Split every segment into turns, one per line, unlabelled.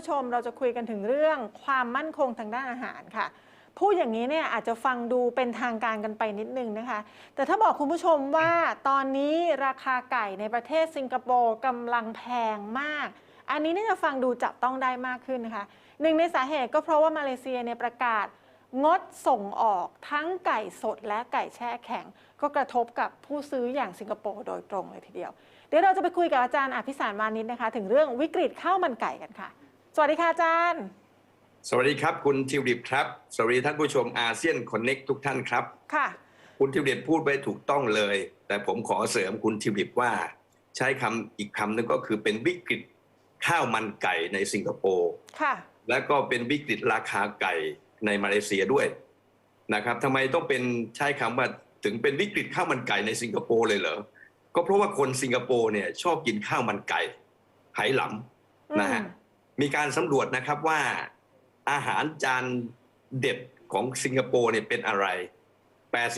ผู้ชมเราจะคุยกันถึงเรื่องความมั่นคงทางด้านอาหารค่ะ พูดอย่างนี้เนี่ยอาจจะฟังดูเป็นทางการกันไปนิดนึงนะคะ แต่ถ้าบอกคุณผู้ชมว่าตอนนี้ราคาไก่ในประเทศสิงคโปร์กำลังแพงมาก อันนี้น่าจะฟังดูจับต้องได้มากขึ้นนะคะหนึ่งในสาเหตุก็เพราะว่ามาเลเซียเนี่ยประกาศงดส่งออกทั้งไก่สดและไก่แช่แข็ง ก็กระทบกับผู้ซื้ออย่างสิงคโปร์โดยตรงเลยทีเดียว เดี๋ยวเราจะไปคุยกับอาจารย์อภิสารมานิดนะคะ ถึงเรื่องวิกฤตข้าวมันไก่กันค่ะ สวัสดีค่ะอาจารย์
สวัสดีครับ คุณทิวดิบครับ สวัสดีท่านผู้ชมอาเซียนคอนเน็กทุกท่านครับ
ค่ะ
คุณทิวดิบพูดไปถูกต้องเลย แต่ผมขอเสริมคุณทิวดิบว่า ใช้คำอีกคำหนึงก็คือเป็นวิกฤตข้าวมันไก่ในสิงคโปร์
ค่ะ
และก็เป็นวิกฤตราคาไก่ในมาเลเซียด้วยนะครับทำไมต้องเป็นใช้คำว่าถึงเป็นวิกฤตข้าวมันไก่ในสิงคโปร์เลยเหรอ ก็เพราะว่าคนสิงคโปร์เนี่ยชอบกินข้าวมันไก่ไหหลำนะฮะ
อืม
มีการสำรวจนะครับว่าอาหารจานเด็ดของสิงคโปร์เนี่ยเป็นอะไร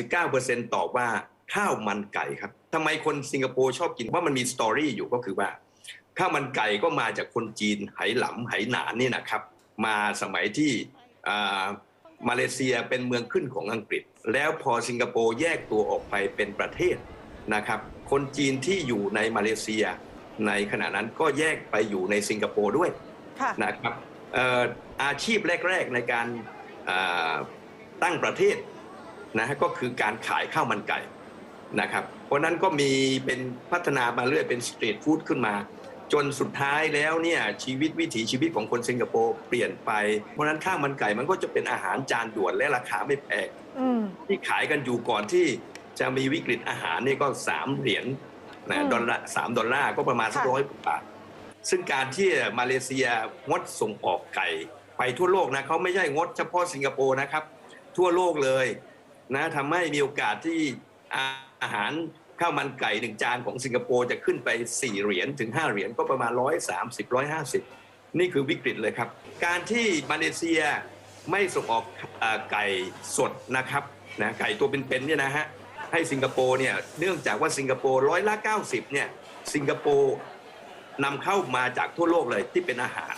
89%ตอบว่าข้าวมันไก่ครับทำไมคนสิงคโปร์ชอบกินว่ามันมีสตอรี่อยู่ก็คือว่า ข้าวมันไก่ก็มาจากคนจีนไหหลำไหหนานนี่นะครับ มาสมัยที่มาเลเซียเป็นเมืองขึ้นของอังกฤษ แล้วพอสิงคโปร์แยกตัวออกไปเป็นประเทศนะครับ คนจีนที่อยู่ในมาเลเซีย ในขณะนั้นก็แยกไปอยู่ในสิงคโปร์ด้วย
ค่ะ
นะครับเอ่ออาชีพแรก ๆในการอ่าตั้งประเทศนะฮะก็คือการขายข้าวมันไก่นะครับเพราะนั้นก็มีเป็นพัฒนามาเรื่อยเป็นสตรีทฟู้ดขึ้นมา จนสุดท้ายแล้วเนี่ยชีวิตวิถีชีวิตของคนสิงคโปร์เปลี่ยนไป เพราะฉะนั้นข้าวมันไก่มันก็จะเป็นอาหารจานด่วนและราคาไม่แพง
อืม
ที่ขายกันอยู่ก่อนที่จะมีวิกฤตอาหารนี่ก็สามเหรียญ
อื
นะ
ม
ดอลลาร์สามดอลลาร์ก็ประมาณสัก
ค่ะ
ร้อยบาท ซึ่งการที่มาเลเซียงดส่งออกไก่ไปทั่วโลกนะเขาไม่ใช่งดเฉพาะสิงคโปร์นะครับ ทั่วโลกเลยนะทำให้มีโอกาสที่อาหารข้าวมันไก่หนึ่งจานของสิงคโปร์จะขึ้นไป 4 เหรียญถึง 5 เหรียญก็ประมาณ 130 150 นี่คือวิกฤตเลยครับ การที่มาเลเซียไม่ส่งออกอไก่สดนะครับนะไก่ตัวเป็นๆเนี่ยนะฮะให้สิงคโปร์เนี่ยเนื่องจากว่าสิงคโปร์ร้อยละ 90เนี่ยสิงคโปร์ นำเข้ามาจากทั่วโลกเลยที่เป็นอาหาร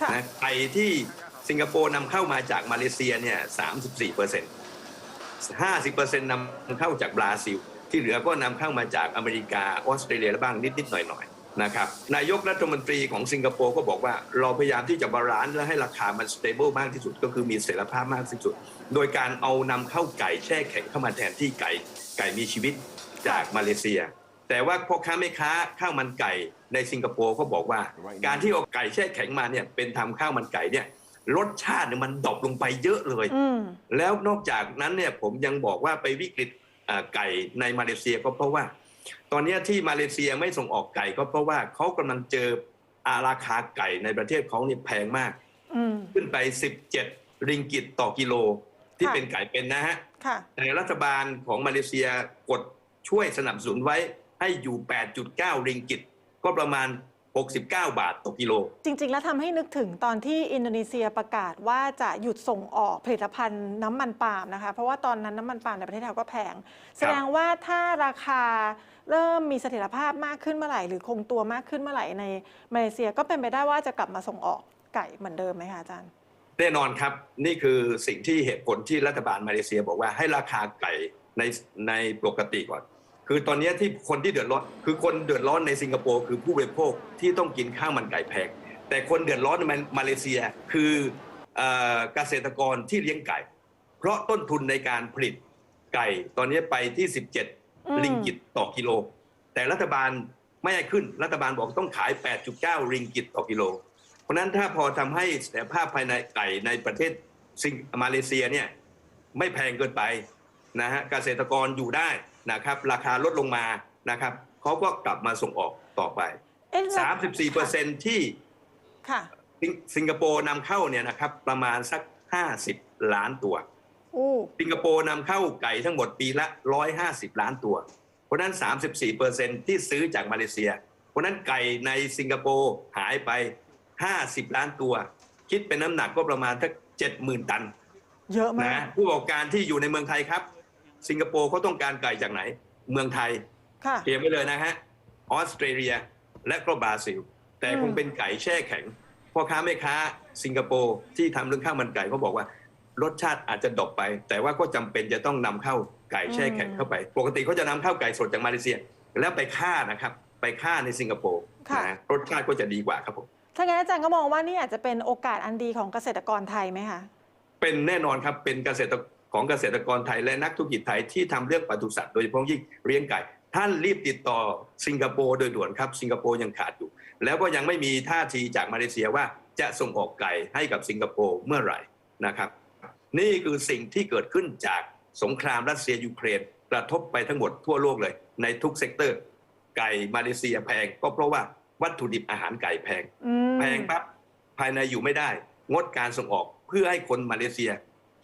ค่ะ
นะไก่ที่สิงคโปร์นำเข้ามาจากมาเลเซียเนี่ย34เปอร์เซ็นต์50เปอร์เซ็นต์นำเข้าจากบราซิล ที่เหลือก็นำเข้ามาจากอเมริกาออสเตรเลียและบ้างนิดๆหน่อยๆนะครับนายกรัฐมนตรีของสิงคโปร์ก็บอกว่าเราพยายามที่จะบาลานซ์และให้ราคามันสเตเบิลมากที่สุดก็คือมีเสรีภาพมากที่สุด โดยการเอานำเข้าไก่แช่แข็งเข้ามาแทนที่ไก่ไก่มีชีวิตจากมาเลเซีย แต่ว่าพ่อค้าแม่ค้าข้าวมันไก่ ในสิงคโปร์เขาบอกว่า การที่เอาไก่แช่แข็งมาเนี่ยเป็นทำข้าวมันไก่เนี่ยรสชาติเนี่ยมันดรอปลงไปเยอะเลย
อืม
แล้วนอกจากนั้นเนี่ยผมยังบอกว่าไปวิกฤตอ่าไก่ในมาเลเซียก็เพราะว่า ตอนเนี้ยที่มาเลเซียไม่ส่งออกไก่ก็เพราะว่าเขากำลังเจออาราคาไก่ในประเทศเขาเนี่ยแพงมาก
อืม
ขึ้นไป 17 ริงกิตต่อกิโลที่
ค่ะ
เป็นไก่เป็นนะฮะ
ค่ะ
แต่รัฐบาลของมาเลเซียกดช่วยสนับสนุนไว้ให้อยู่ 8.9 ริงกิต ก็ประมาณ 69 บาทต่อกิโล
จริง ๆ แล้วทำให้นึกถึงตอนที่อินโดนีเซียประกาศว่าจะหยุดส่งออกผลิตภัณฑ์น้ำมันปาล์มนะคะ เพราะว่าตอนนั้นน้ำมันปาล์มในประเทศไทยก็แพง แสดงว่าถ้าราคาเริ่มมีเสถียรภาพมากขึ้นเมื่อไหร่ หรือคงตัวมากขึ้นเมื่อไหร่ในมาเลเซียก็เป็นไปได้ว่าจะกลับมาส่งออกไก่เหมือนเดิมไหมคะอาจารย์
แน่นอนครับนี่คือสิ่งที่เหตุผลที่รัฐบาลมาเลเซียบอกว่าให้ราคาไก่ในในปกติก่อน คือตอนนี้ที่คนที่เดือดร้อนคือคนเดือดร้อนในสิงคโปร์คือผู้บริโภคที่ต้องกินข้าวมันไก่แพงแต่คนเดือดร้อนในมาเลเซียคือเอ่อเกษตรกรที่เลี้ยงไก่ เพราะต้นทุนในการผลิตไก่ตอนนี้ไปที่
อืม
17ริงกิตต่อกิโล แต่รัฐบาลไม่ให้ขึ้นรัฐบาลบอกต้องขาย 8.9 ริงกิตต่อกิโล เพราะฉะนั้นถ้าพอทำให้เสถียรภาพภายในไก่ในประเทศสิงมาเลเซียเนี่ยไม่แพงเกินไปนะฮะเกษตรกรอยู่ได้ นะครับราคาลดลงมานะครับเขาก็กลับมาส่งออกต่อไป
เอ๊ะแล้ว
34เปอร์เซ็นที่
ค่ะ
สิงสิงคโปร์นำเข้าเนี่ยนะครับประมาณสัก 50 ล้านตัว
อู้
สิงคโปร์นำเข้าไก่ทั้งหมดปีละ 150 ล้านตัว เพราะฉะนั้น 34เปอร์เซ็นที่ซื้อจากมาเลเซีย เพราะฉะนั้นไก่ในสิงคโปร์หายไป 50 ล้านตัว คิดเป็นน้ำหนักก็ประมาณสัก70,000 ตัน
เยอะมา
นะ
ก
ผู้ประกอบการที่อยู่ในเมืองไทยครับ สิงคโปร์เขาต้องการไก่จากไหน เมืองไทย
ค่ะ
เตรียมไว้เลยนะฮะออสเตรเลียและก็บราซิล แต่
อืม
คงเป็นไก่แช่แข็งพ่อค้าแม่ค้าสิงคโปร์ที่ทำเรื่องข้าวมันไก่เขาบอกว่ารสชาติอาจจะดบไป แต่ว่าก็จำเป็นจะต้องนำเข้าไก่แช่แข็งเข้าไป ปกติเขาจะนำเข้าไก่สดจากมาเลเซีย แล้วไปฆ่านะครับไปฆ่าในสิงคโปร์
ค่ะ
นะรสชาติก็จะดีกว่าครับผม
ถ้างั้นอาจารย์ก็มองว่านี่อาจจะเป็นโอกาสอันดีของเกษตรกรไทยไหมคะ
เป็นแน่นอนครับเป็นเกษตร ของเกษตรกรไทยและนักธุรกิจไทยที่ทำเรื่องปศุสัตว์โดยเฉพาะยิ่งเลี้ยงไก่ ท่านรีบติดต่อสิงคโปร์โดยด่วนครับ สิงคโปร์ยังขาดอยู่ แล้วก็ยังไม่มีท่าทีจากมาเลเซียว่าจะส่งออกไก่ให้กับสิงคโปร์เมื่อไหร่นะครับ นี่คือสิ่งที่เกิดขึ้นจากสงครามรัสเซียยูเครนกระทบไปทั้งหมดทั่วโลกเลย ในทุกเซกเตอร์ ไก่มาเลเซียแพงก็เพราะว่าวัตถุดิบอาหารไก่แพง
อืม
แพงปั๊บภายในอยู่ไม่ได้ งดการส่งออกเพื่อให้คนมาเลเซีย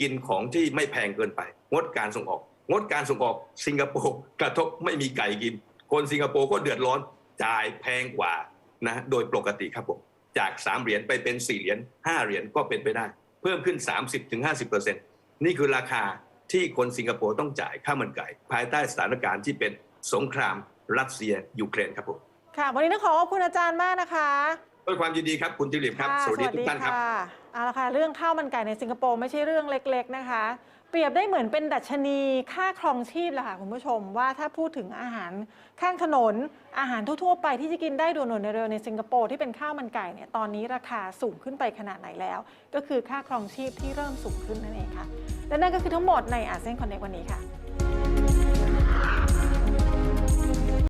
กินของที่ไม่แพงเกินไป งดการส่งออก งดการส่งออกสิงคโปร์กระทบไม่มีไก่กิน คนสิงคโปร์ก็เดือดร้อนจ่ายแพงกว่านะโดยปกติครับผมจาก 3 เหรียญไปเป็น 4 เหรียญ5เหรียญก็เป็นไปได้ เพิ่มขึ้น 30-50%นี่คือราคาที่คนสิงคโปร์ต้องจ่ายข้าวมันไก่ ภายใต้สถานการณ์ที่เป็นสงครามรัสเซียยูเครนครับผม
ค่ะ วันนี้ต้องขอขอบคุณอาจารย์มากนะคะ
ด้วยความยินดีครับคุณจิริปครับะสวัสดีทุกท่านครับะ
เอาละค่ะเรื่องข้าวมันไก่ในสิงคโปร์ไม่ใช่เรื่องเล็ก ๆนะคะ เปรียบได้เหมือนเป็นดัชนีค่าครองชีพแหละค่ะคุณผู้ชมว่าถ้าพูดถึงอาหารข้างถนน อาหารทั่วๆไปที่จะกินได้ด่วนๆเร็วๆในสิงคโปร์ที่เป็นข้าวมันไก่เนี่ยตอนนี้ราคาสูงขึ้นไปขนาดไหนแล้ว ก็คือค่าครองชีพที่เริ่มสูงขึ้นนั่นเองค่ะและนั่นก็คือทั้งหมดในอาเซียนคอนเนควันนี้ค่ะ